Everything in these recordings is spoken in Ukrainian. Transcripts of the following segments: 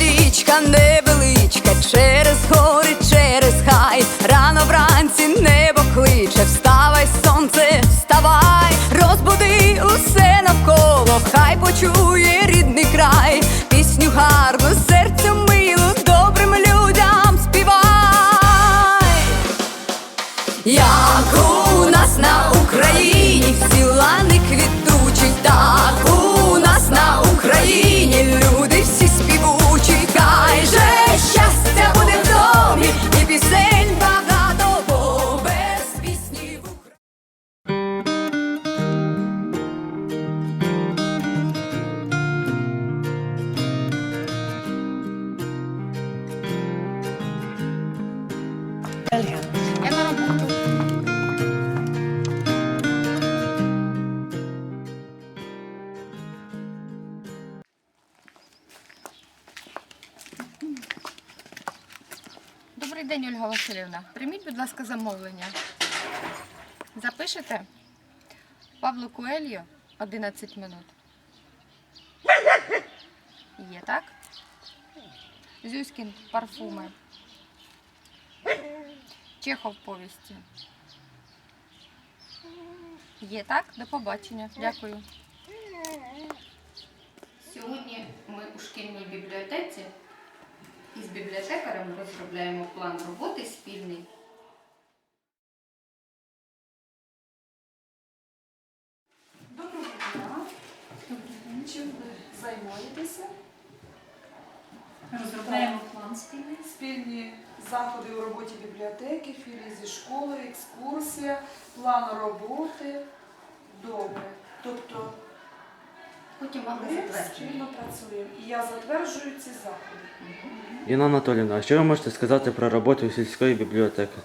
Річка невеличка, Добрий день, Ольга Васильівна. Прийміть, будь ласка, замовлення. Запишете? Павло Куельо 11 минут. Є, так? Зюськін парфуми. Чехов повісті. Є так? До побачення. Дякую. Сьогодні ми у шкільній бібліотеці із бібліотекарем розробляємо план роботи спільний. Доброго дня. Чим ви займаєтеся? Розробляємо план спільний. Спільні заходи у роботі бібліотеки, філії зі школи, екскурсія, план роботи. Добре. Тобто Потім вам ми спільно працюємо. І я затверджую ці заходи. Інна Анатоліївна, а що ви можете сказати про роботу сільської бібліотеки?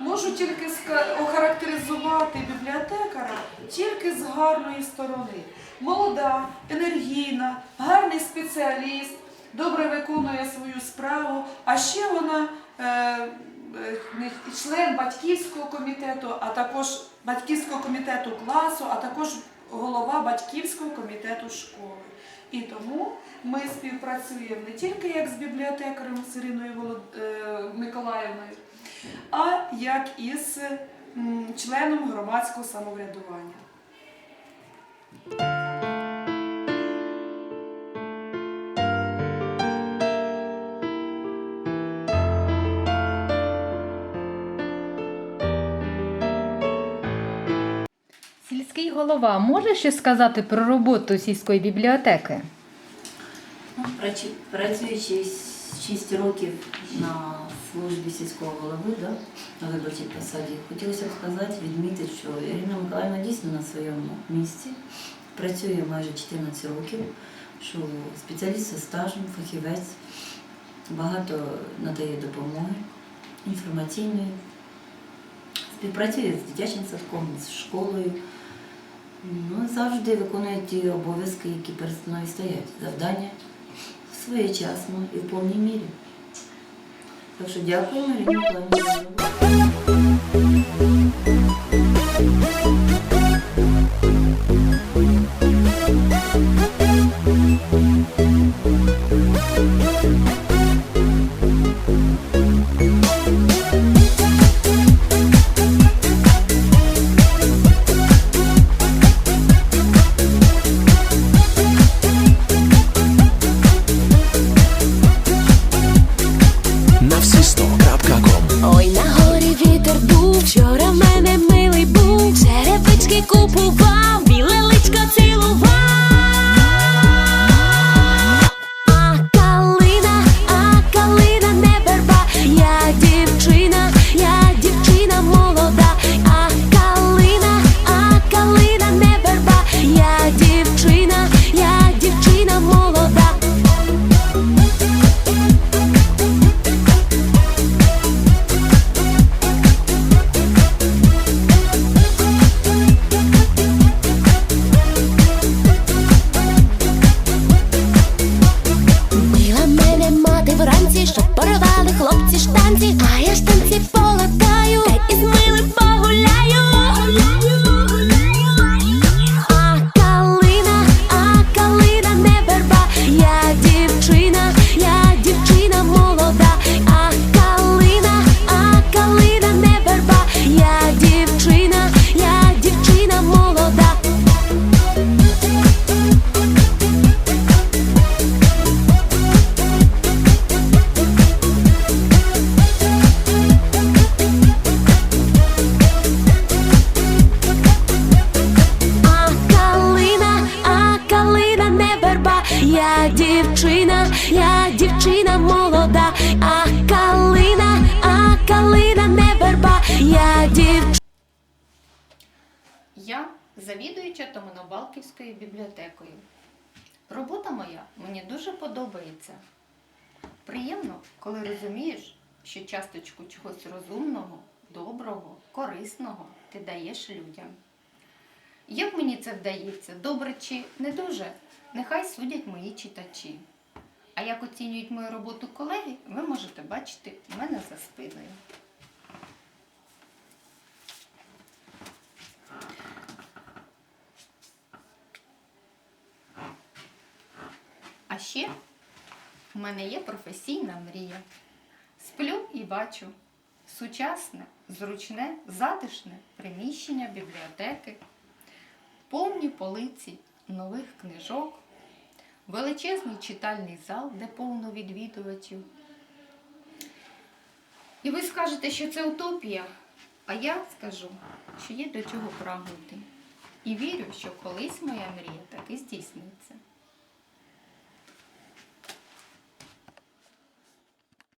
Можу тільки ска- охарактеризувати бібліотекара тільки з гарної сторони. Молода, енергійна, гарний спеціаліст, добре виконує свою справу, а ще вона е, е, не- член батьківського комітету, а також батьківського комітету класу, а також голова батьківського комітету школи. І тому ми співпрацюємо не тільки як з бібліотекарем з Іриною е, Миколаївною, а як із членом громадського самоврядування. Сільський голова може щось сказати про роботу сільської бібліотеки? Ну, Працюючи 6 років на службі сільського голови, да, на виборчій посаді, хотілося б сказати, відмітити, що Ірина Миколаївна дійсно на своєму місці працює майже 14 років, що спеціаліст зі стажем, фахівець, багато надає допомоги інформаційної, співпрацює з дитячим садком, з школою. Ну, завжди виконує ті обов'язки, які перед мною стоять. Завдання своєчасно і в повній мірі. Так що дякуємо, Ірині Миколаївні, я дівчина, я дівчина молода, а калина, а калина не верба, я дівчина. Я завідуюча Томонобалківською бібліотекою. Робота моя мені дуже подобається. Приємно, коли розумієш, що часточку чогось розумного, доброго, корисного ти даєш людям. Як мені це вдається, добре чи не дуже, нехай судять мої читачі. А як оцінюють мою роботу колеги, ви можете бачити у мене за спиною. А ще в мене є професійна мрія. Сплю і бачу сучасне, зручне, затишне приміщення бібліотеки, повні полиці нових книжок, величезний читальний зал, де повно відвідувачів. І ви скажете, що це утопія, а я скажу, що є до чого прагнути. І вірю, що колись моя мрія таки здійсниться.